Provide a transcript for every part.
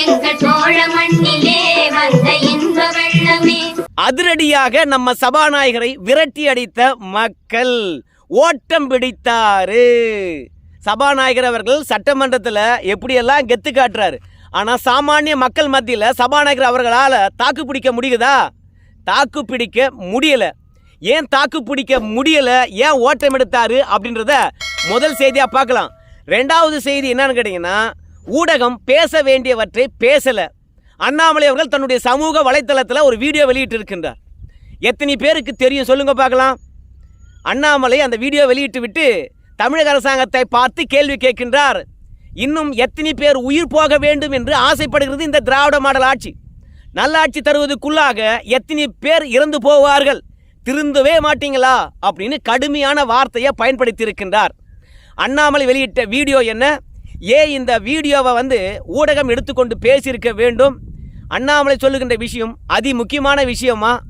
எங்கள் சோழ மண்ணிலே வந்த இன்ப வெள்ளமே அதிரடியாக நம்ம சபாநாயகரை விரட்டி அடித்த மக்கள் ஓட்டம் பிடித்தாரு. சபாநாயகர் அவர்கள் சட்டமன்றத்தில் எப்படியெல்லாம் கெத்து காட்டுறாரு. ஆனால் சாமானிய மக்கள் மத்தியில் சபாநாயகர் அவர்களால் தாக்கு பிடிக்க முடியுதா? தாக்கு பிடிக்க முடியலை. ஏன் தாக்கு பிடிக்க முடியலை? ஏன் ஓட்டம் எடுத்தாரு? அப்படின்றத முதல் செய்தியாக பார்க்கலாம். ரெண்டாவது செய்தி என்னன்னு கேட்டிங்கன்னா ஊடகம் பேச வேண்டியவற்றை பேசலை. அண்ணாமலை அவர்கள் தன்னுடைய சமூக வலைத்தளத்தில் ஒரு வீடியோ வெளியிட்டிருக்கின்றார். எத்தனை பேருக்கு தெரியும் சொல்லுங்க பார்க்கலாம். அண்ணாமலை அந்த வீடியோ வெளியிட்டு விட்டு தமிழக அரசாங்கத்தை பார்த்து கேள்வி கேட்கின்றார். இன்னும் எத்தனை பேர் உயிர் போக வேண்டும் என்று ஆசைப்படுகிறது இந்த திராவிட மாடல் ஆட்சி. நல்லாட்சி தருவதற்குள்ளாக எத்தனை பேர் இறந்து போவார்கள்? திருந்தவே மாட்டீங்களா? அப்படின்னு கடுமையான வார்த்தையை பயன்படுத்தியிருக்கின்றார். அண்ணாமலை வெளியிட்ட வீடியோ என்ன? ஏன் இந்த வீடியோவை வந்து ஊடகம் எடுத்துக்கொண்டு பேசியிருக்க வேண்டும்? அண்ணாமலை சொல்லுகின்ற விஷயம் அதி முக்கியமான விஷயமா?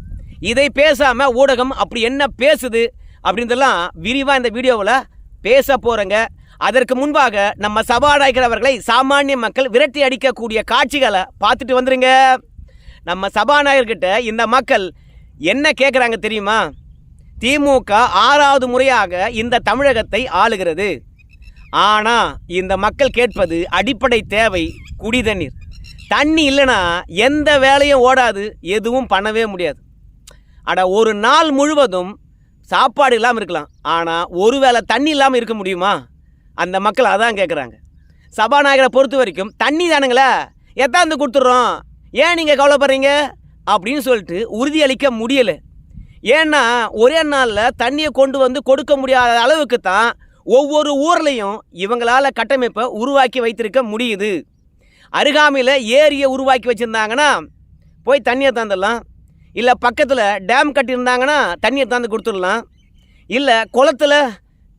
இதை பேசாமல் ஊடகம் அப்படி என்ன பேசுது? அப்படின்றதெல்லாம் விரிவாக இந்த வீடியோவில் பேச போகிறேங்க அதற்கு முன்பாக நம்ம சபாநாயகர் அவர்களை சாமானிய மக்கள் விரட்டி அடிக்கக்கூடிய காட்சிகளை பார்த்துட்டு வந்துருங்க. நம்ம சபாநாயகர்கிட்ட இந்த மக்கள் என்ன கேட்குறாங்க தெரியுமா? திமுக ஆறாவது முறையாக இந்த தமிழகத்தை ஆளுகிறது. ஆனால் இந்த மக்கள் கேட்பது அடிப்படை தேவை குடி தண்ணீர் தண்ணி இல்லைன்னா எந்த வேலையும் ஓடாது எதுவும் பண்ணவே முடியாது. அட ஒரு நாள் முழுவதும் சாப்பாடு இல்லாமல் இருக்கலாம். ஆனால் ஒரு வேளை தண்ணி இல்லாமல் இருக்க முடியுமா? அந்த மக்கள் அதான் கேட்குறாங்க சபாநாயகரை பொறுத்த வரைக்கும் தண்ணி தானுங்களே எத்தாந்து கொடுத்துட்றோம்? ஏன் நீங்கள் கவலைப்படுறீங்க? அப்படின்னு சொல்லிட்டு உறுதியளிக்க முடியலை. ஏன்னா ஒரே நாளில் தண்ணியை கொண்டு வந்து கொடுக்க முடியாத அளவுக்கு தான் ஒவ்வொரு ஊர்லேயும் இவங்களால் கட்டமைப்பை உருவாக்கி வைத்திருக்க முடியுது. அருகாமையில் ஏரியை உருவாக்கி வச்சுருந்தாங்கன்னா போய் தண்ணியை தந்துடலாம். இல்லை பக்கத்தில் டேம் கட்டியிருந்தாங்கன்னா தண்ணியை தந்து கொடுத்துடலாம். இல்லை குளத்துல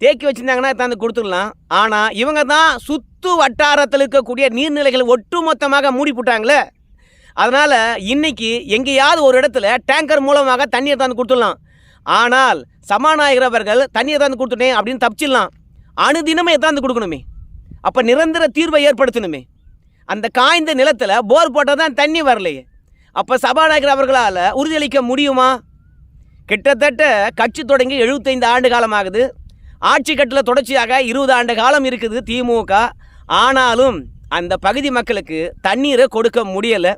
தேக்கி வச்சுருந்தாங்கன்னா தந்து கொடுத்துடலாம். ஆனால் இவங்க தான் சுற்று வட்டாரத்தில் இருக்கக்கூடிய நீர்நிலைகளை ஒட்டுமொத்தமாக மூடி போட்டாங்களே. அதனால் இன்றைக்கி எங்கேயாவது ஒரு இடத்துல டேங்கர் மூலமாக தண்ணியை தந்து கொடுத்துடலாம். ஆனால் சபாநாயகர் அவர்கள் தண்ணியை தந்து கொடுத்துட்டேன் அப்படின்னு தப்பிச்சிடலாம். அணுதினமே எத்தாந்து கொடுக்கணுமே. அப்போ நிரந்தர தீர்வை ஏற்படுத்தணுமே. அந்த காய்ந்த நிலத்தில் போர் போட்டால் தான் தண்ணி வரலையே. அப்போ சபாநாயகர் அவர்களால் உறுதியளிக்க முடியுமா? கிட்டத்தட்ட கட்சி தொடங்கி எழுபத்தைந்து ஆண்டு காலமாகுது. ஆட்சி கட்டில் தொடர்ச்சியாக இருபது ஆண்டு காலம் இருக்குது திமுக. ஆனாலும் அந்த பகுதி மக்களுக்கு தண்ணீரை கொடுக்க முடியலை.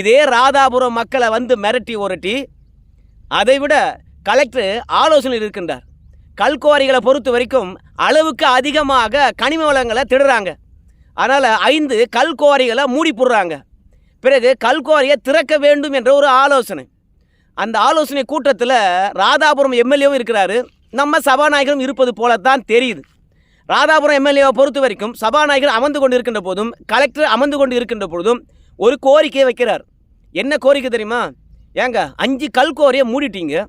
இதே ராதாபுரம் மக்களை வந்து மிரட்டி உரட்டி அதைவிட கலெக்டர் ஆலோசனை இருக்கின்றார். கல்குவாரிகளை பொறுத்த வரைக்கும் அளவுக்கு அதிகமாக கனிம வளங்களை திடுறாங்க. அதனால் ஐந்து கல்குவாரிகளை மூடி போடுறாங்க. பிறகு கல்குவாரியை திறக்க வேண்டும் என்ற ஒரு ஆலோசனை. அந்த ஆலோசனை கூட்டத்தில் ராதாபுரம் எம்எல்ஏவும் இருக்கிறாரு. நம்ம சபாநாயகரும் இருப்பது போலத்தான் தெரியுது. ராதாபுரம் எம்எல்ஏவை பொறுத்த வரைக்கும் சபாநாயகர் அமர்ந்து கொண்டு இருக்கின்ற போதும் கலெக்டர் அமர்ந்து கொண்டு இருக்கின்ற பொழுதும் ஒரு கோரிக்கையை வைக்கிறார். என்ன கோரிக்கை தெரியுமா? ஏங்க அஞ்சு கல்குவாரியை மூடிட்டீங்க.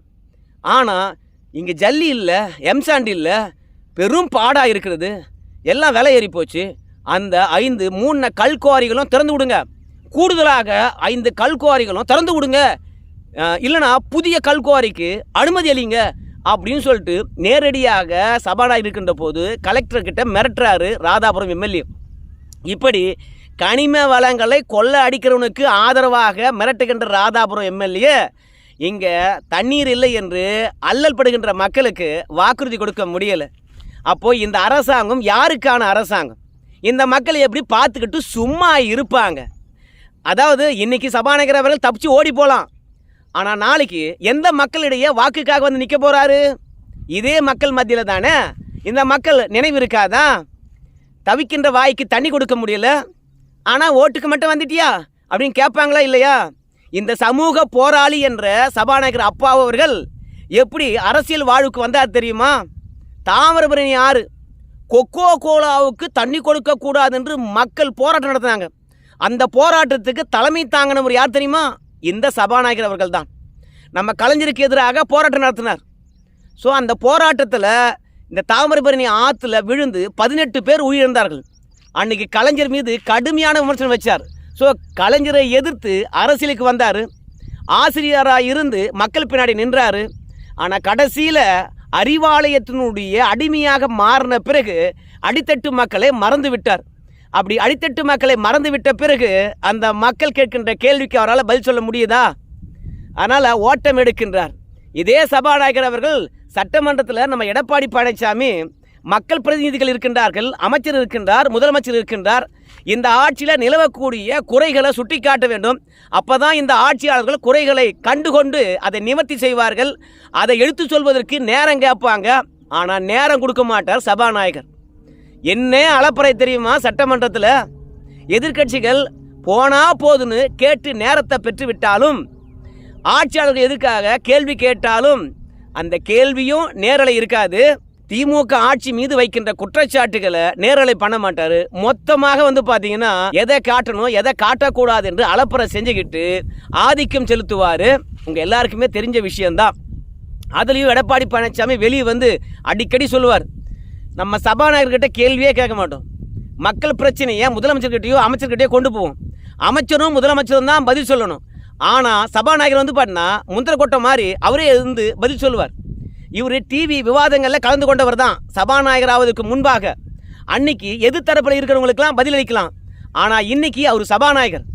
ஆனால் இங்கே ஜல்லி இல்லை எம்சாண்ட் இல்லை பெரும் பாடாக இருக்கிறது. எல்லாம் விலை ஏறி போச்சு. அந்த ஐந்து மூணு கல்குவாரிகளும் திறந்து விடுங்க. கூடுதலாக ஐந்து கல்குவாரிகளும் திறந்து விடுங்க. இல்லைனா புதிய கல்குவாரிக்கு அனுமதி அளிங்க அப்படின்னு சொல்லிட்டு நேரடியாக சபாநாயகர் இருக்கின்ற போது கலெக்டர்கிட்ட மிரட்டுறாரு ராதாபுரம் எம்எல்ஏ இப்படி கனிம வளங்களை கொள்ள அடிக்கிறவனுக்கு ஆதரவாக மிரட்டுகின்ற ராதாபுரம் எம்எல்ஏ இங்கே தண்ணீர் இல்லை என்று அல்லல் படுகின்ற மக்களுக்கு வாக்குறுதி கொடுக்க முடியலை. அப்போ இந்த அரசாங்கம் யாருக்கான அரசாங்கம்? இந்த மக்களை எப்படி பார்த்துக்கிட்டு சும்மா இருப்பாங்க? அதாவது இன்னைக்கு சபாநாயகர் அவர்கள் தப்பிச்சு ஓடி போகலாம் ஆனால் நாளைக்கு எந்த மக்களிடையே வாக்குக்காக வந்து நிற்க போகிறாரு இதே மக்கள் மத்தியில் தானே இந்த மக்கள் நினைவு இருக்காதா? தவிக்கின்ற வாய்க்கு தண்ணி கொடுக்க முடியல. ஆனால் ஓட்டுக்கு மட்டும் வந்துட்டியா? அப்படின்னு கேட்பாங்களா இல்லையா? இந்த சமூக போராளி என்ற சபாநாயகர் அப்பா அவர்கள் எப்படி அரசியல் வாழ்வுக்கு வந்தார் தெரியுமா? தாமிரபரணி ஆறு கொக்கோ கோலாவுக்கு தண்ணி கொடுக்க கூடாது என்று மக்கள் போராட்டம் நடத்தினாங்க. அந்த போராட்டத்துக்கு தலைமை தாங்கினவர் யார் தெரியுமா? இந்த சபாநாயகர் அவர்கள் தான் நம்ம கலைஞருக்கு எதிராக போராட்டம் நடத்தினார். ஸோ அந்த போராட்டத்தில் இந்த தாமிரபரணி ஆற்றுல விழுந்து பதினெட்டு பேர் உயிரிழந்தார்கள். அன்னைக்கு கலைஞர் மீது கடுமையான விமர்சனம் வச்சார். ஸோ கலைஞரை எதிர்த்து அரசியலுக்கு வந்தார். ஆசிரியராக இருந்து மக்கள் பின்னாடி நின்றாரு. ஆனால் கடைசியில் அறிவாலயத்தினுடைய அடிமையாக மாறின பிறகு அடித்தட்டு மக்களை மறந்து விட்டார். அப்படி அடித்தட்டு மக்களை மறந்து விட்ட பிறகு அந்த மக்கள் கேட்கின்ற கேள்விக்கு அவரால் பதில் சொல்ல முடியுதா? அதனால் ஓட்டம் எடுக்கின்றார். இதே சபாநாயகர் அவர்கள் சட்டமன்றத்தில் நம்ம எடப்பாடி பழனிசாமி மக்கள் பிரதிநிதிகள் இருக்கின்றார்கள் அமைச்சர் இருக்கின்றார் முதலமைச்சர் இருக்கின்றார் இந்த ஆட்சியில் நிலவக்கூடிய குறைகளை சுட்டிக்காட்ட வேண்டும். அப்போ தான் இந்த ஆட்சியாளர்கள் குறைகளை கண்டுகொண்டு அதை நிவர்த்தி செய்வார்கள். அதை எடுத்து சொல்வதற்கு நேரம் கேட்பாங்க. ஆனால் நேரம் கொடுக்க மாட்டார் சபாநாயகர். என்ன அளப்பறை தெரியுமா சட்டமன்றத்தில்? எதிர்க்கட்சிகள் போனா போதுன்னு கேட்டு நேரத்தை பெற்றுவிட்டாலும் ஆட்சியாளர்கள் எதுக்காக கேள்வி கேட்டாலும் அந்த கேள்வியும் நேரலை இருக்காது. திமுக ஆட்சி மீது வைக்கின்ற குற்றச்சாட்டுகளை நேரலை பண்ண மாட்டாரு. மொத்தமாக வந்து பாத்தீங்கன்னா எதை காட்டணும் எதை காட்டக்கூடாது என்று அலப்பறை செஞ்சுக்கிட்டு ஆதிக்கம் செலுத்துவாரு. உங்க எல்லாருக்குமே தெரிஞ்ச விஷயம்தான். அதுலேயும் எடப்பாடி பழனிசாமி வெளியே வந்து அடிக்கடி சொல்லுவார். நம்ம சபாநாயகர்கிட்ட கேள்வியே கேட்க மாட்டோம். மக்கள் பிரச்சனையை முதலமைச்சர்கிட்டயோ அமைச்சர்கிட்டயோ கொண்டு போவோம்? அமைச்சரும் முதலமைச்சரும் தான் பதில் சொல்லணும். ஆனால் சபாநாயகர் வந்து பாட்டினா முந்திர கொட்டை மாதிரி அவரே இருந்து பதில் சொல்லுவார். இவர் டிவி விவாதங்களில் கலந்து கொண்டவர் தான் சபாநாயகர் ஆவதற்கு முன்பாக. அன்னைக்கு எதிர் தரப்பில் இருக்கிறவங்களுக்கெல்லாம் பதிலளிக்கலாம். ஆனால் இன்னைக்கு அவர் சபாநாயகர்.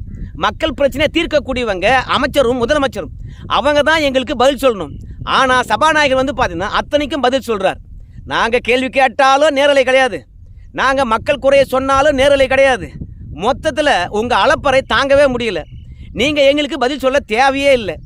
மக்கள் பிரச்சனை தீர்க்கக்கூடியவங்க அமைச்சரும் முதலமைச்சரும். அவங்க தான் எங்களுக்கு பதில் சொல்லணும். ஆனால் சபாநாயகர் வந்து பார்த்தீங்கன்னா அத்தனைக்கும் பதில் சொல்கிறார் நாங்கள் கேள்வி கேட்டாலும் நேரலை கிடையாது. நாங்கள் மக்கள் குறையை சொன்னாலும் நேரலை கிடையாது. மொத்தத்தில் உங்கள் அளப்பறை தாங்கவே முடியல. நீங்கள் எங்களுக்கு பதில் சொல்ல தேவையே இல்லை.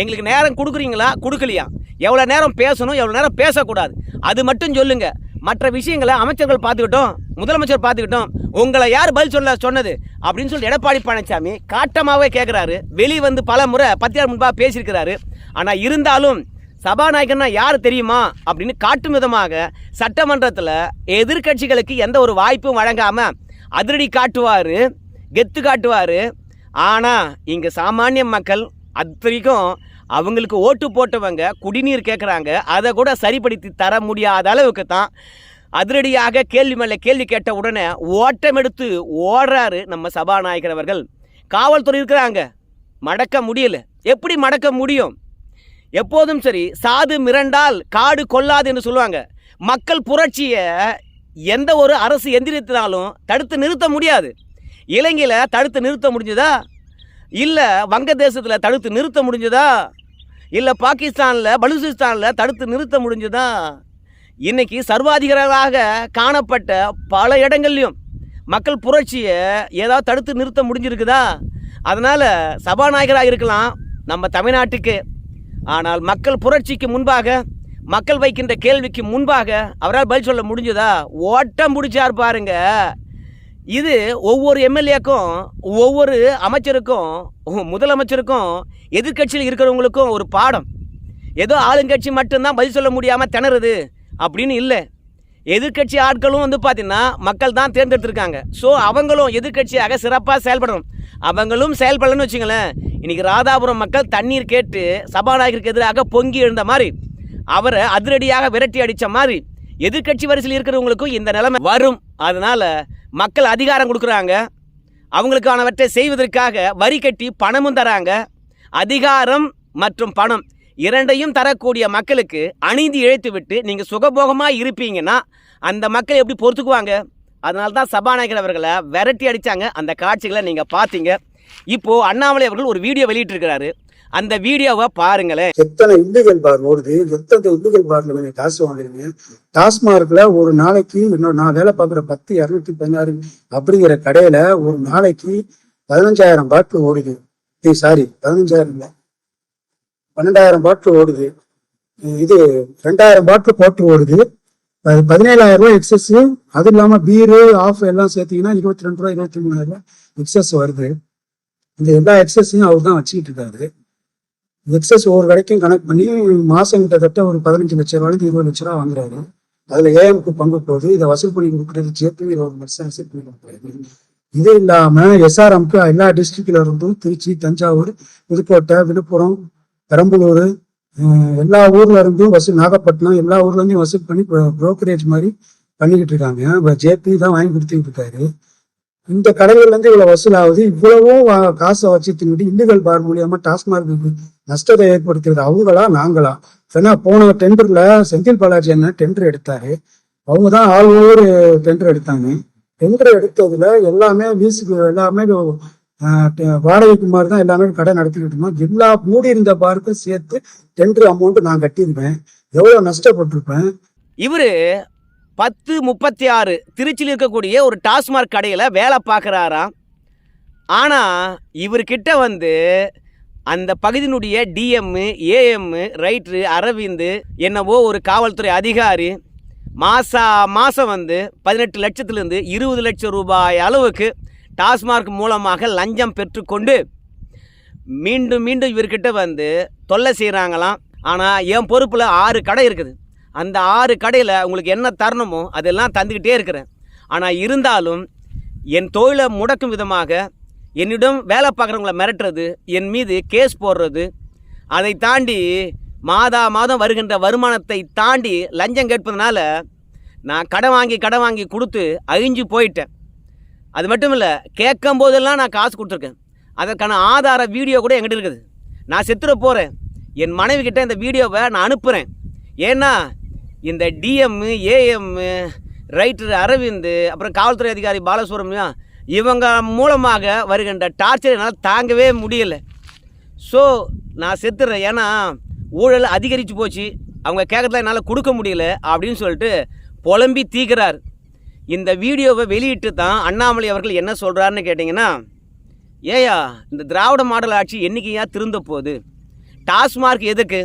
எங்களுக்கு நேரம் கொடுக்குறீங்களா? கொடுக்கலையா? எவ்வளோ நேரம் பேசணும் எவ்வளோ நேரம் பேசக்கூடாது? அது மட்டும் சொல்லுங்கள் மற்ற விஷயங்களை அமைச்சர்கள் பார்த்துக்கிட்டோம் முதலமைச்சர் பார்த்துக்கிட்டோம். உங்களை யார் பதில் சொல்ல சொன்னது? அப்படின்னு சொல்லி எடப்பாடி பழனிசாமி காட்டமாகவே கேட்குறாரு வெளியே வந்து பல முறை பத்தியார் முன்பாக பேசியிருக்கிறாரு. ஆனால் இருந்தாலும் சபாநாயகர்னா யார் தெரியுமா? அப்படின்னு காட்டும் விதமாக சட்டமன்றத்தில் எதிர்க்கட்சிகளுக்கு எந்த ஒரு வாய்ப்பும் வழங்காமல் அதிரடி காட்டுவார் கெத்து காட்டுவார். ஆனால் இங்கே சாமானிய மக்கள் அத்தனைக்கும் அவங்களுக்கு ஓட்டு போட்டவங்க குடிநீர் கேட்குறாங்க அதை கூட சரிப்படுத்தி தர முடியாத அளவுக்கு தான் அதிரடியாக கேள்வி மேலே கேள்வி கேட்ட உடனே ஓட்டம் எடுத்து ஓடுறாரு நம்ம சபாநாயகர் அவர்கள். காவல்துறை இருக்கிறாங்க. மடக்க முடியல. எப்படி மடக்க முடியும்? எப்போதும் சரி சாது மிரண்டால் காடு கொல்லாது என்று சொல்லுவாங்க. மக்கள் புரட்சியை எந்த ஒரு அரசு எந்திரித்தினாலும் தடுத்து நிறுத்த முடியாது. இலங்கையில் தடுத்து நிறுத்த முடிஞ்சதா? இல்லை வங்கதேசத்தில் தடுத்து நிறுத்த முடிஞ்சதா? இல்லை பாகிஸ்தானில் பலூசிஸ்தானில் தடுத்து நிறுத்த முடிஞ்சதா? இன்றைக்கி சர்வாதிகாரராக காணப்பட்ட பல இடங்கள்லையும் மக்கள் புரட்சியை ஏதாவது தடுத்து நிறுத்த முடிஞ்சிருக்குதா? அதனால் சபாநாயகராக இருக்கலாம் நம்ம தமிழ்நாட்டுக்கு. ஆனால் மக்கள் புரட்சிக்கு முன்பாக மக்கள் வைக்கின்ற கேள்விக்கு முன்பாக அவரால் பதில் சொல்ல முடிஞ்சதா? ஓட்டம் பிடிச்சார் பாருங்கள் இது ஒவ்வொரு எம்எல்ஏக்கும் ஒவ்வொரு அமைச்சருக்கும் முதலமைச்சருக்கும் எதிர்க்கட்சியில் இருக்கிறவங்களுக்கும் ஒரு பாடம். ஏதோ ஆளுங்கட்சி மட்டும்தான் பதில் சொல்ல முடியாமல் திணறுது அப்படின்னு இல்லை. எதிர்க்கட்சி ஆட்களும் வந்து பார்த்திங்கன்னா மக்கள் தான் தேர்ந்தெடுத்திருக்காங்க. ஸோ அவங்களும் எதிர்க்கட்சியாக சிறப்பாக செயல்படணும். அவங்களும் செயல்படலன்னு வச்சுங்களேன் இன்றைக்கி ராதாபுரம் மக்கள் தண்ணீர் கேட்டு சபாநாயகருக்கு எதிராக பொங்கி எழுந்த மாதிரி அவரை அதிரடியாக விரட்டி அடித்த மாதிரி எதிர்க்கட்சி வரிசையில் இருக்கிறவங்களுக்கும் இந்த நிலைமை வரும். அதனால் மக்கள் அதிகாரம் கொடுக்குறாங்க. அவங்களுக்கானவற்றை செய்வதற்காக வரி கட்டி பணமும் தராங்க. அதிகாரம் மற்றும் பணம் இரண்டையும் தரக்கூடிய மக்களுக்கு அணிந்து இழைத்து விட்டு நீங்கள் சுகபோகமாக இருப்பீங்கன்னா அந்த மக்கள் எப்படி பொறுத்துக்குவாங்க? அதனால தான் சபாநாயகர் அவர்களை விரட்டி அடித்தாங்க அந்த காட்சிகளை நீங்கள் பார்த்தீங்க. இப்போது அண்ணாமலை அவர்கள் ஒரு வீடியோ வெளியிட்டிருக்கிறாரு. அந்த வீடியோவை பாருங்களேன். எத்தனை இல்லீகல் பார் ஓடுது எத்தனை இல்லீகல் பார்ல நீங்க காசு வாங்குறீங்க? டாஸ்மார்க்ல ஒரு நாளைக்கு இன்னொரு நான் வேலை பார்க்குற பத்து இரநூத்தி பதினாறு அப்படிங்கிற கடையில ஒரு நாளைக்கு பதினஞ்சாயிரம் பாட்டில் ஓடுது. சாரி பதினஞ்சாயிரம் இல்லை. பன்னெண்டாயிரம் பாட்டில் ஓடுது. இது ரெண்டாயிரம் பாட்டில் போட்டு ஓடுது. பதினேழாயிரம் ரூபாய் எக்ஸஸ் அது இல்லாம பீரு ஆஃப் எல்லாம் சேர்த்தீங்கன்னா இருபத்தி ரெண்டு ரூபா இருபத்தி மூணாயிரம் ரூபாய் எக்ஸஸ் வருது. இந்த எல்லா எக்ஸஸையும் அவர் தான் வச்சுக்கிட்டு இருக்காரு. எக்ஸஸ் ஒவ்வொரு கடைக்கும் கணக்கு பண்ணி மாசம் கிட்டத்தட்ட ஒரு பதினஞ்சு லட்சம் ரூபாய்க்கு இருபது லட்ச ரூபா வாங்குறாரு. அதுல ஏஎம்க்கு பங்கு போகுது இதை வசூல் பண்ணி கொடுக்குறது ஜேபி ஒரு வருஷம் வசூல் பண்ணி கொடுக்குறாரு இது இல்லாம எஸ்ஆர்எம்க்கு எல்லா டிஸ்ட்ரிக்ட்ல இருந்தும் திருச்சி தஞ்சாவூர் புதுக்கோட்டை விழுப்புரம் பெரம்பலூர் எல்லா ஊர்ல இருந்தும் வசூல் நாகப்பட்டினம் எல்லா ஊர்ல இருந்தும் வசூல் பண்ணி புரோக்கரேஜ் மாதிரி பண்ணிக்கிட்டு இருக்காங்க. ஜேபி தான் வாங்கி கொடுத்துக்கிட்டு இருக்காரு. இந்த கடைகள்லேருந்து இவ்வளோ வசூலாகுது வசூல் ஆகுது இவ்வளவோ காசை வச்சு தின்னுட்டு இல்லீகல் பார் மூலியமாக டாஸ்மார்க் நஷ்டத்தை ஏற்படுத்துறது அவங்களா நாங்களா? ஏன்னா போன டெண்டரில் செந்தில் பாலாஜி என்ன டெண்டர் எடுத்தாரு. அவங்க தான் ஆல் ஓவர் டெண்டர் எடுத்தாங்க. டெண்டர் எடுத்ததுல எல்லாமே வீசுக்கு எல்லாமே வாடகைக்கு மாதிரி தான் எல்லாமே கடை நடத்திக்கிட்டு இருந்தோம். எல்லா மூடி இருந்த பார்க்கும் சேர்த்து டெண்டர் அமௌண்ட் நான் கட்டியிருப்பேன். எவ்வளோ நஷ்டப்பட்டிருப்பேன்? இவரு பத்து முப்பத்தி ஆறு திருச்சியில் இருக்கக்கூடிய ஒரு டாஸ்மாக் கடையில் வேலை பார்க்குறாராம். ஆனால் இவர்கிட்ட வந்து அந்த பகுதியினுடைய டிஎம்மு ஏஎம்மு ரைட்ரு அரவிந்து என்னவோ ஒரு காவல்துறை அதிகாரி மாசா மாதம் வந்து பதினெட்டு லட்சத்துலேருந்து இருபது லட்சம் ரூபாய் அளவுக்கு டாஸ்மார்க் மூலமாக லஞ்சம் பெற்றுக்கொண்டு மீண்டும் மீண்டும் இவர்கிட்ட வந்து தொல்லை செய்கிறாங்களாம் ஆனால் என் பொறுப்பில் ஆறு கடை இருக்குது. அந்த ஆறு கடையில் உங்களுக்கு என்ன தரணுமோ அதெல்லாம் தந்துக்கிட்டே இருக்கிறேன். ஆனால் இருந்தாலும் என் தொழிலை முடக்கும் விதமாக என்னிடம் வேலை பார்க்குறவங்கள மிரட்டுறது என் மீது கேஸ் போடுறது அதை தாண்டி மாதா மாதம் வருகின்ற வருமானத்தை தாண்டி லஞ்சம் கேட்பதனால நான் கடன் வாங்கி கடன் வாங்கி கொடுத்து அழிஞ்சு போயிட்டேன். அது மட்டும் இல்லை கேட்கும் போதெல்லாம் நான் காசு கொடுத்துருக்கேன். அதற்கான ஆதார வீடியோ கூட என்கிட்ட இருக்குது. நான் செத்துற போகிறேன் என் மனைவி கிட்டே இந்த வீடியோவை நான் அனுப்புகிறேன் ஏன்னா இந்த டிஎம்மு ஏஎம்மு ரைட்டர் அரவிந்த் அப்புறம் காவல்துறை அதிகாரி பாலசுப்ரமணியம் இவங்க மூலமாக வருகின்ற டார்ச்சர் என்னால் தாங்கவே முடியலை. ஸோ நான் செத்துறேன். ஏன்னா ஊழல் அதிகரித்து போச்சு. அவங்க கேட்கறதுல என்னால் கொடுக்க முடியல அப்படின்னு சொல்லிட்டு புலம்பி தீக்கிறார். இந்த வீடியோவை வெளியிட்டு தான் அண்ணாமலை அவர்கள் என்ன சொல்கிறாருன்னு கேட்டிங்கன்னா ஏயா இந்த திராவிட மாடல் ஆட்சி என்னைக்கையா திருந்த போகுது? டாஸ்மார்க் எதுக்கு?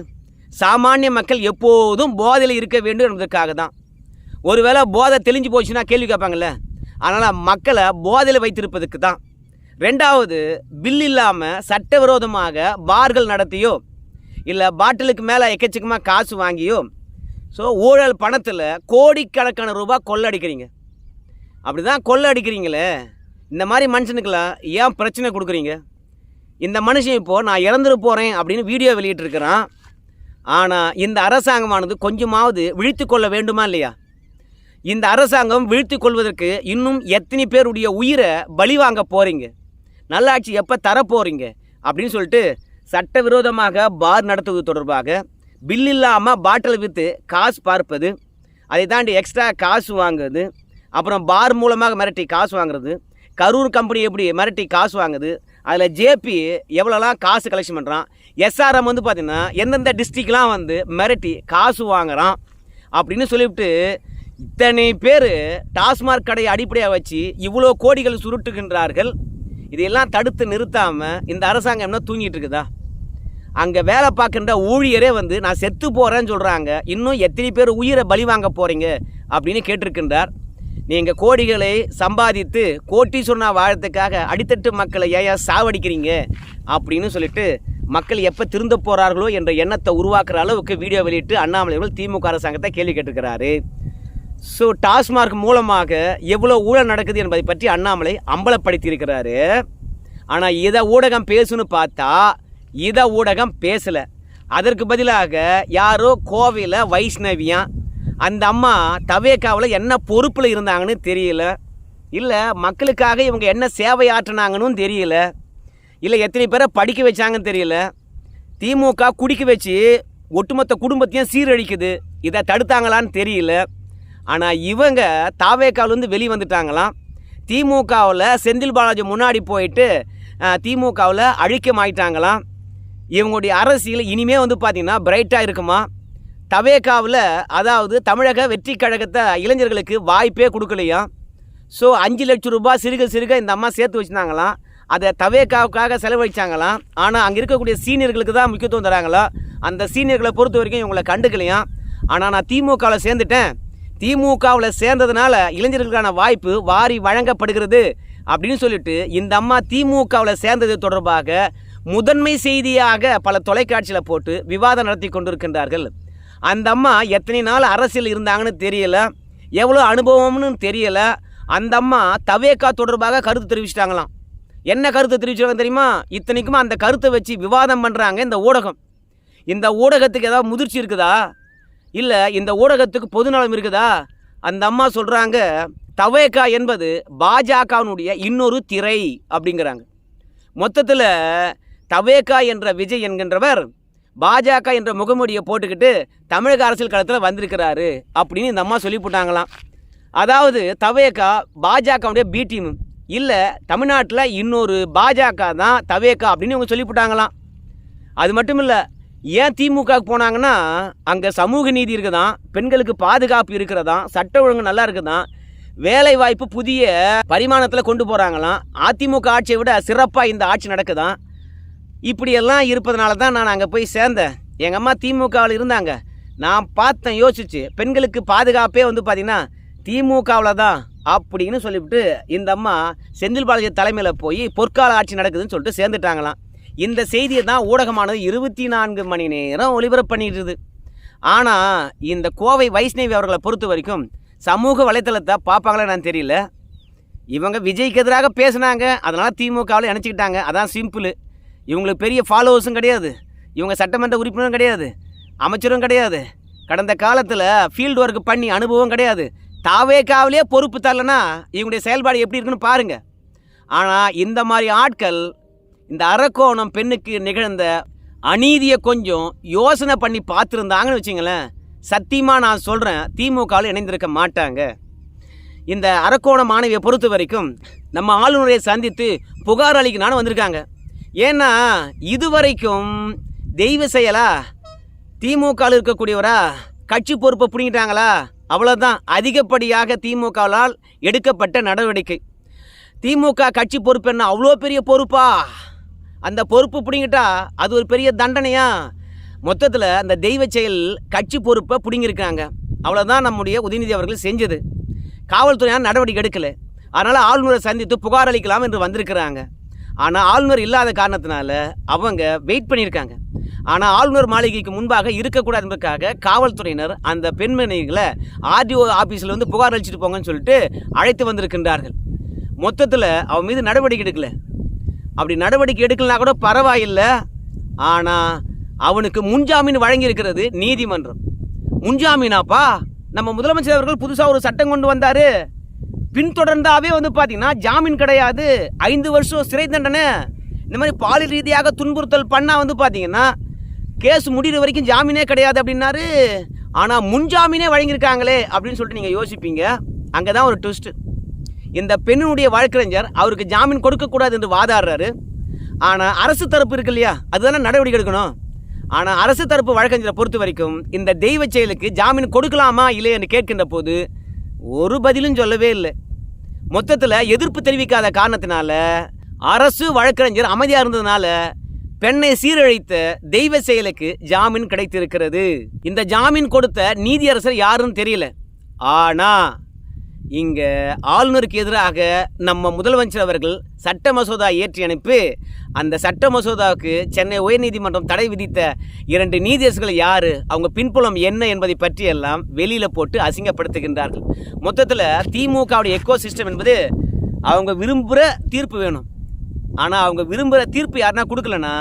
சாமானிய மக்கள் எப்போதும் போதையில் இருக்க வேண்டும் என்பதற்காக தான். ஒருவேளை போதை தெளிஞ்சு போச்சுன்னா கேள்வி கேட்பாங்கல்ல? அதனால் மக்களை போதையில் வைத்திருப்பதுக்கு தான். ரெண்டாவது பில் இல்லாமல் சட்டவிரோதமாக பார்கள் நடத்தியோ இல்லை பாட்டிலுக்கு மேலே எக்கச்சக்கமாக காசு வாங்கியோ ஸோ ஊழல் பணத்தில் கோடிக்கணக்கான ரூபாய் கொள்ளடிக்கிறீங்க. அப்படி தான் கொள்ளடிக்கிறீங்களே. இந்த மாதிரி மனுஷனுக்கெல்லாம் ஏன் பிரச்சனை கொடுக்குறீங்க? இந்த மனுஷன் இப்போது நான் இறந்துட்டு போகிறேன் அப்படின்னு வீடியோ வெளியிட்டிருக்கிறான். ஆனால் இந்த அரசாங்கமானது கொஞ்சமாவது விழித்து கொள்ள வேண்டுமா இல்லையா? இந்த அரசாங்கம் வீழ்த்தி கொள்வதற்கு இன்னும் எத்தனை பேருடைய உயிரை பலி வாங்க போகிறீங்க நல்லாட்சி எப்போ தரப்போகிறீங்க அப்படின்னு சொல்லிட்டு சட்டவிரோதமாக பார் நடத்துவது தொடர்பாக பில் இல்லாமல் பாட்டில் விற்று காசு பார்ப்பது அதை தாண்டி எக்ஸ்ட்ரா காசு வாங்குறது அப்புறம் பார் மூலமாக மிரட்டி காசு வாங்குறது கரூர் கம்பெனி எப்படி மிரட்டி காசு வாங்குது அதில் ஜேபி எவ்வளோலாம் காசு கலெக்ஷன் பண்ணுறான் எஸ்ஆர்எம் வந்து பார்த்திங்கன்னா எந்தெந்த டிஸ்ட்ரிக்லாம் வந்து மிரட்டி காசு வாங்குகிறான் அப்படின்னு சொல்லிவிட்டு இத்தனை பேர் டாஸ்மாக் கடையை அடிப்படையாக வச்சு இவ்வளோ கோடிகள் சுருட்டுகின்றார்கள். இதையெல்லாம் தடுத்து நிறுத்தாமல் இந்த அரசாங்கம் என்ன தூங்கிட்டு இருக்குதா? அங்கே வேலை பார்க்கின்ற ஊழியரே வந்து நான் செத்து போகிறேன்னு சொல்கிறாங்க இன்னும் எத்தனை பேர் உயிரை பலி வாங்க போகிறீங்க அப்படின்னு கேட்டிருக்கின்றார். நீங்கள் கோடிகளை சம்பாதித்து கோட்டீஸ்வரனா வாழறதுக்காக அடித்தட்டு மக்களை ஏயா சாவடிக்கிறீங்க? அப்படின்னு சொல்லிட்டு மக்கள் எப்போ திருந்த போகிறார்களோ என்ற எண்ணத்தை உருவாக்குற அளவுக்கு வீடியோ வெளியிட்டு அண்ணாமலை அவர்கள் திமுக அரசாங்கத்தை கேள்வி கேட்டிருக்கிறாரு. ஸோ டாஸ்மார்க் மூலமாக எவ்வளோ ஊழல் நடக்குது என்பதை பற்றி அண்ணாமலை அம்பலப்படுத்தியிருக்கிறாரு. ஆனால் இதை ஊடகம் பேசுன்னு பார்த்தா இதை ஊடகம் பேசலை. அதற்கு பதிலாக யாரோ கோவையில் வைஷ்ணவியா அந்த அம்மா தவேக்காவில் என்ன பொறுப்பில் இருந்தாங்கன்னு தெரியல. இல்லை மக்களுக்காக இவங்க என்ன சேவை ஆற்றினாங்கன்னு தெரியல. இல்லை எத்தனை பேரை படிக்க வச்சாங்கன்னு தெரியல. திமுக குடிக்க வச்சு ஒட்டுமொத்த குடும்பத்தையும் சீரழிக்குது. இதை தடுத்தாங்களான்னு தெரியல. ஆனால் இவங்க தாவேக்காவிலேருந்து வெளியே வந்துட்டாங்களாம். திமுகவில் செந்தில் பாலாஜி முன்னாடி போயிட்டு திமுகவில் அழிக்கமாயிட்டாங்களாம். இவங்களுடைய அரசியல் இனிமே வந்து பார்த்திங்கன்னா பிரைட்டாக இருக்குமா? தவேக்காவில் அதாவது தமிழக வெற்றி கழகத்தை இளைஞர்களுக்கு வாய்ப்பே கொடுக்கலையாம் ஸோ அஞ்சு லட்சம் ரூபாய் சிறுக சிறுக இந்த அம்மா சேர்த்து வச்சுருந்தாங்களாம். அதை தவேக்காவுக்காக செலவழிச்சாங்களாம். ஆனால் அங்கே இருக்கக்கூடிய சீனியர்களுக்கு தான் முக்கியத்துவம் தராங்களா? அந்த சீனியர்களை பொறுத்த வரைக்கும் இவங்களை கண்டுக்கலையாம். ஆனால் நான் திமுகவில் சேர்ந்துட்டேன். திமுகவில் சேர்ந்ததுனால இளைஞர்களுக்கான வாய்ப்பு வாரி வழங்கப்படுகிறது அப்படின்னு சொல்லிட்டு இந்த அம்மா திமுகவில் சேர்ந்தது தொடர்பாக முதன்மை செய்தியாக பல தொலைக்காட்சியில் போட்டு விவாதம் நடத்தி கொண்டிருக்கின்றார்கள். அந்த அம்மா எத்தனை நாள் அரசியல் இருந்தாங்கன்னு தெரியலை. எவ்வளோ அனுபவம்னு தெரியலை. அந்த அம்மா தவேக்கா தொடர்பாக கருத்து தெரிவிச்சிட்டாங்களாம். என்ன கருத்து தெரிவிச்சிருக்காங்க தெரியுமா? இத்தனைக்கும் அந்த கருத்தை வச்சு விவாதம் பண்ணுறாங்க இந்த ஊடகம். இந்த ஊடகத்துக்கு ஏதாவது முதிர்ச்சி இருக்குதா? இல்லை இந்த ஊடகத்துக்கு பொதுநலம் இருக்குதா? அந்த அம்மா சொல்கிறாங்க தவேக்கா என்பது பாஜகவினுடைய இன்னொரு திரை அப்படிங்கிறாங்க. மொத்தத்தில் தவேக்கா என்ற விஜய் என்கின்றவர் பாஜக என்ற முகமூடியை போட்டுக்கிட்டு தமிழக அரசியல் களத்தில் வந்திருக்கிறாரு அப்படின்னு இந்த அம்மா சொல்லி போட்டாங்களாம் அதாவது தவேகா பாஜகவுடைய பி டீம் இல்லை தமிழ்நாட்டில் இன்னொரு பாஜக தான் தவேக்கா அப்படின்னு இவங்க சொல்லிவிட்டாங்களாம் அது மட்டும் இல்லை ஏன் திமுகவுக்கு போனாங்கன்னா அங்கே சமூக நீதி இருக்குதான் பெண்களுக்கு பாதுகாப்பு இருக்கிறதாம் சட்ட ஒழுங்கு நல்லா இருக்குதான் வேலை வாய்ப்பு புதிய பரிமாணத்தில் கொண்டு போகிறாங்களாம் அதிமுக ஆட்சியை விட சிறப்பாக இந்த ஆட்சி நடக்குதான் இப்படியெல்லாம் இருப்பதனால தான் நான் அங்கே போய் சேர்ந்தேன். எங்கள் அம்மா திமுகவில் இருந்தாங்க. நான் பார்த்தேன் யோசிச்சு. பெண்களுக்கு பாதுகாப்பே வந்து பார்த்திங்கன்னா திமுகவில் தான் அப்படின்னு சொல்லிவிட்டு இந்த அம்மா செந்தில் பாலாஜி தலைமையில் போய் பொற்கால ஆட்சி நடக்குதுன்னு சொல்லிட்டு சேர்ந்துட்டாங்களாம். இந்த செய்தியை தான் ஊடகமானது இருபத்தி நான்கு மணி நேரம் ஒளிபரப்பு பண்ணிட்டுருது ஆனால் இந்த கோவை வைஷ்ணவி அவர்களை பொறுத்த வரைக்கும் சமூக வலைத்தளத்தை பார்ப்பாங்களே நான் தெரியல. இவங்க விஜய்க்கு எதிராக பேசுனாங்க. அதனால் திமுகவில் இணைச்சிக்கிட்டாங்க. அதான் சிம்பிள். இவங்களுக்கு பெரிய ஃபாலோவர்ஸும் கிடையாது. இவங்க சட்டமன்ற உறுப்பினரும் கிடையாது. அமைச்சரும் கிடையாது. கடந்த காலத்தில் ஃபீல்டு ஒர்க் பண்ணி அனுபவம் கிடையாது. தாவேக்காவிலே பொறுப்பு தரலனா இவங்களுடைய செயல்பாடு எப்படி இருக்குன்னு பாருங்கள் ஆனால் இந்த மாதிரி ஆட்கள் இந்த அரக்கோணம் பெண்ணுக்கு நிகழ்ந்த அநீதியை கொஞ்சம் யோசனை பண்ணி பார்த்துருந்தாங்கன்னு வச்சுங்களேன் சத்தியமாக நான் சொல்கிறேன் திமுகவில் இணைந்திருக்க மாட்டாங்க. இந்த அரக்கோண மாணவியை பொறுத்த வரைக்கும் நம்ம ஆளுநரை சந்தித்து புகார் அளிக்கணும்னு வந்திருக்காங்க. ஏன்னா இதுவரைக்கும் தெய்வ செயலா திமுகவில் இருக்கக்கூடியவரா கட்சி பொறுப்பை பிடிங்கிட்டாங்களா அவ்வளோதான் அதிகப்படியாக திமுகவால் எடுக்கப்பட்ட நடவடிக்கை. திமுக கட்சி பொறுப்பு என்ன? அவ்வளோ பெரிய பொறுப்பா? அந்த பொறுப்பு பிடிங்கிட்டா அது ஒரு பெரிய தண்டனையா? மொத்தத்தில் அந்த தெய்வ செயல் கட்சி பொறுப்பை பிடுங்கியிருக்காங்க அவ்வளோதான் நம்முடைய உதயநிதி அவர்கள் செஞ்சது. காவல்துறையான நடவடிக்கை எடுக்கலை. அதனால் ஆளுநரை சந்தித்து புகார் அளிக்கலாம் என்று வந்திருக்கிறாங்க. ஆனால் ஆளுநர் இல்லாத காரணத்தினால அவங்க வெயிட் பண்ணியிருக்காங்க. ஆனால் ஆளுநர் மாளிகைக்கு முன்பாக இருக்கக்கூடாது என்பதற்காக காவல்துறையினர் அந்த பெண்மணிகளை ஆர்டிஓ ஆஃபீஸில் வந்து புகார் அழிச்சிட்டு போங்கன்னு சொல்லிட்டு அழைத்து வந்திருக்கின்றார்கள். மொத்தத்தில் அவன் மீது நடவடிக்கை எடுக்கல. அப்படி நடவடிக்கை எடுக்கலனா கூட பரவாயில்லை. ஆனால் அவனுக்கு முன்ஜாமீன் வழங்கியிருக்கிறது நீதிமன்றம். முன்ஜாமீனாப்பா? நம்ம முதலமைச்சர் அவர்கள் புதுசாக ஒரு சட்டம் கொண்டு வந்தார். பின்தொடர்ந்தாவே வந்து பார்த்தீங்கன்னா ஜாமீன் கிடையாது. ஐந்து வருஷம் சிறை தண்டனை. இந்த மாதிரி பாலியல் ரீதியாக துன்புறுத்தல் பண்ணால் வந்து பார்த்தீங்கன்னா கேஸ் முடிகிற வரைக்கும் ஜாமீனே கிடையாது அப்படின்னாரு. ஆனால் முன்ஜாமீனே வழங்கியிருக்காங்களே அப்படின்னு சொல்லிட்டு நீங்கள் யோசிப்பீங்க. அங்கே தான் ஒரு ட்விஸ்ட்டு இந்த பெண்ணுடைய வழக்கறிஞர் அவருக்கு ஜாமீன் கொடுக்கக்கூடாது என்று வாதாடுறாரு. ஆனால் அரசு தரப்பு இருக்கு இல்லையா? அதுதானே நடவடிக்கை எடுக்கணும். ஆனால் அரசு தரப்பு வழக்கறிஞரை பொறுத்த வரைக்கும் இந்த தெய்வ செயலுக்கு ஜாமீன் கொடுக்கலாமா இல்லை என்று கேட்கின்ற போது ஒரு பதிலும் சொல்லவே இல்லை. மொத்தத்தில் எதிர்ப்பு தெரிவிக்காத காரணத்தினால அரசு வழக்கறிஞர் அமைதியாக இருந்ததுனால பெண்ணை சீரழித்த தெய்வ செயலுக்கு ஜாமீன் கிடைத்திருக்கிறது. இந்த ஜாமீன் கொடுத்த நீதியரசர் யாருன்னு தெரியல. ஆனா இங்க ஆளுநருக்கு எதிராக நம்ம முதலமைச்சர் அவர்கள் சட்ட மசோதா ஏற்றி அனுப்பி அந்த சட்ட மசோதாவுக்கு சென்னை உயர்நீதிமன்றம் தடை விதித்த இரண்டு நீதியரசர்கள் யார் அவங்க பின்புலம் என்ன என்பதை பற்றி எல்லாம் வெளியில் போட்டு அசிங்கப்படுத்துகின்றார்கள். மொத்தத்தில் திமுகவுடைய எக்கோ சிஸ்டம் என்பது அவங்க விரும்புகிற தீர்ப்பு வேணும். ஆனால் அவங்க விரும்புகிற தீர்ப்பு யாருன்னா கொடுக்கலன்னா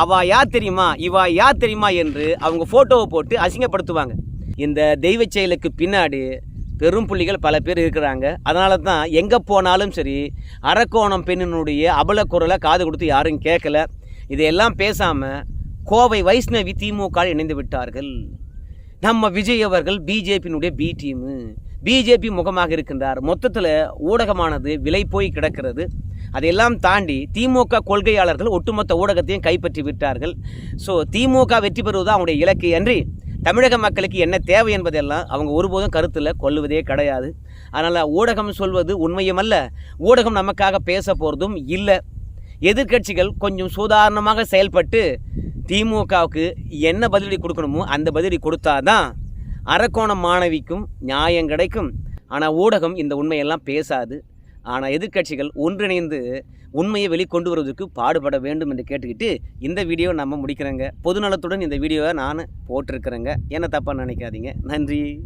அவா யார் தெரியுமா இவா யார் தெரியுமா என்று அவங்க ஃபோட்டோவை போட்டு அசிங்கப்படுத்துவாங்க. இந்த தெய்வ செயலுக்கு பின்னாடி பெரும் புள்ளிகள் பல பேர் இருக்கிறாங்க. அதனால தான் எங்கே போனாலும் சரி அரக்கோணம் பெண்ணினுடைய அபல குரலை காது கொடுத்து யாரும் கேட்கல. இதையெல்லாம் பேசாமல் கோவை வைஷ்ணவி திமுக இணைந்து விட்டார்கள். நம்ம விஜய் அவர்கள் பிஜேபியினுடைய பி டீமு பிஜேபி முகமாக இருக்கின்றார். மொத்தத்தில் ஊடகமானது விலை போய் கிடக்கிறது. அதையெல்லாம் தாண்டி திமுக கொள்கையாளர்கள் ஒட்டுமொத்த ஊடகத்தையும் கைப்பற்றி விட்டார்கள். ஸோ திமுக வெற்றி பெறுவது அவங்களுடைய இலக்கு. அன்றி தமிழக மக்களுக்கு என்ன தேவை என்பதெல்லாம் அவங்க ஒருபோதும் கருத்தில் கொள்ளுவதே கிடையாது. அதனால் ஊடகம் சொல்வது உண்மையுமல்ல ஊடகம் நமக்காக பேச போகிறதும் இல்லை. எதிர்க்கட்சிகள் கொஞ்சம் சுதாரணமாக செயல்பட்டு திமுகவுக்கு என்ன பதிலடி கொடுக்கணுமோ அந்த பதிலடி கொடுத்தாதான் அரக்கோணம் மாணவிக்கும் நியாயம் கிடைக்கும். ஆனால் ஊடகம் இந்த உண்மையெல்லாம் பேசாது. ஆனால் எதிர்க்கட்சிகள் ஒன்றிணைந்து உண்மையை வெளிக்கொண்டு வருவதற்கு பாடுபட வேண்டும் என்று கேட்டுக்கிட்டு இந்த வீடியோ நம்ம முடிக்கிறேங்க. பொதுநலத்துடன் இந்த வீடியோவை நான் போட்டிருக்கிறேங்க. என்ன தப்பாக நினைக்காதீங்க. நன்றி.